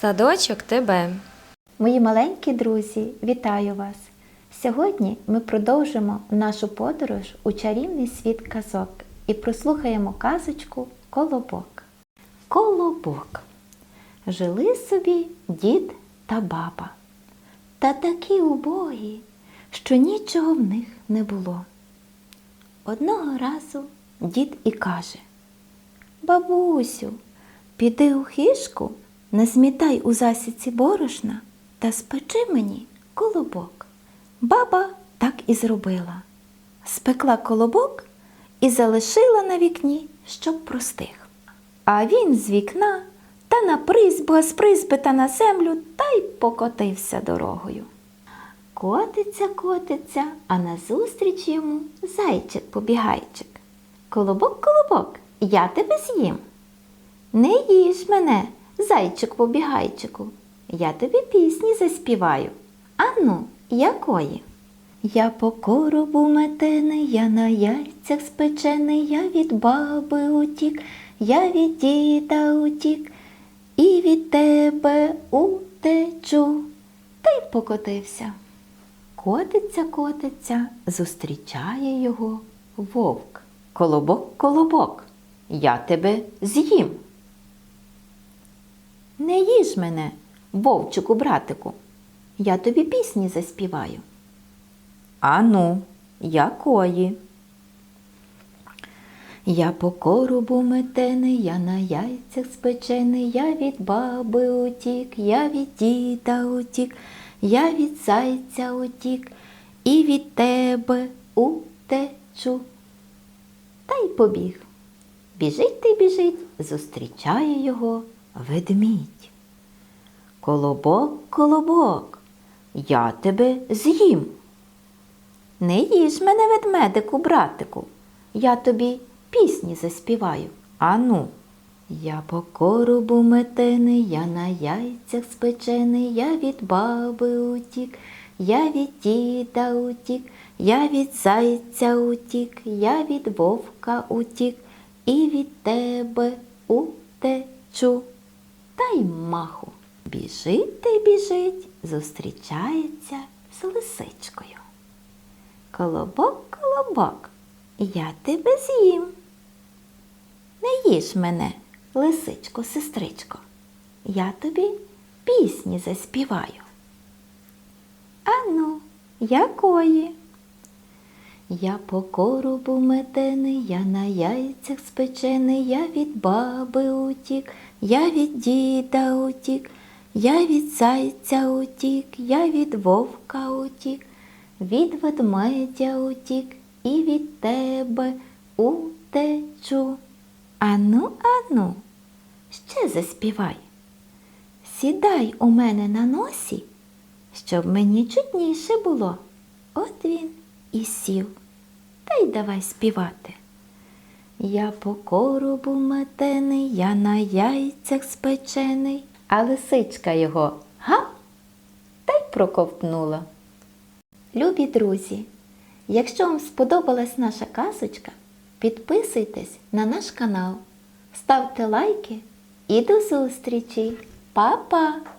Садочок тебе. Мої маленькі друзі, вітаю вас! Сьогодні ми продовжимо нашу подорож у чарівний світ казок і прослухаємо казочку Колобок. Колобок. Жили собі дід та баба. Та такі убогі, що нічого в них не було. Одного разу дід і каже Бабусю, піди у хишку, назмітай у засіці борошна та спечи мені колобок. Баба так і зробила. Спекла колобок і залишила на вікні, щоб простих. А він з вікна та на призьбу, а з призьби та на землю та й покотився дорогою. Котиться, котиться, а назустріч йому зайчик-побігайчик. Колобок, колобок, я тебе з'їм. Не їж мене, зайчик-побігайчику, я тобі пісні заспіваю. Ану, якої? Я по коробу метений, я на яйцях спечений, я від баби утік, я від діда утік, і від тебе утечу. Та й покотився. Котиться, котиться, зустрічає його вовк. Колобок, колобок, я тебе з'їм. Не їж мене, вовчику, братику, я тобі пісні заспіваю. Ану, якої? Я по коробу метений, я на яйцях спечений, я від баби утік, я від діда утік, я від зайця утік, і від тебе утечу. Та й побіг. Біжить й біжить, зустрічає його ведмідь. Колобок, колобок, я тебе з'їм. Не їж мене, ведмедику, братику, я тобі пісні заспіваю. Ану. Я по коробу метений, я на яйцях спечений, я від баби утік, я від діда утік, я від зайця утік, я від вовка утік, і від тебе утечу. Та й маху. Біжить й біжить, зустрічається з лисичкою. Колобок, колобок, я тебе з'їм. Не їж мене, лисичко, сестричко, я тобі пісні заспіваю. Ану, якої? Я по коробу метений, я на яйцях спечений, я від баби утік, я від діда утік, я від зайця утік, я від вовка утік, від ведмедя утік і від тебе утечу. Ану, ану, ще заспівай. Сідай у мене на носі, щоб мені чутніше було. От він і сів, та й давай співати. Я по коробу метений, я на яйцях спечений, а лисичка його га та й проковтнула. Любі друзі, якщо вам сподобалась наша казочка, підписуйтесь на наш канал, ставте лайки і до зустрічі. Па-па!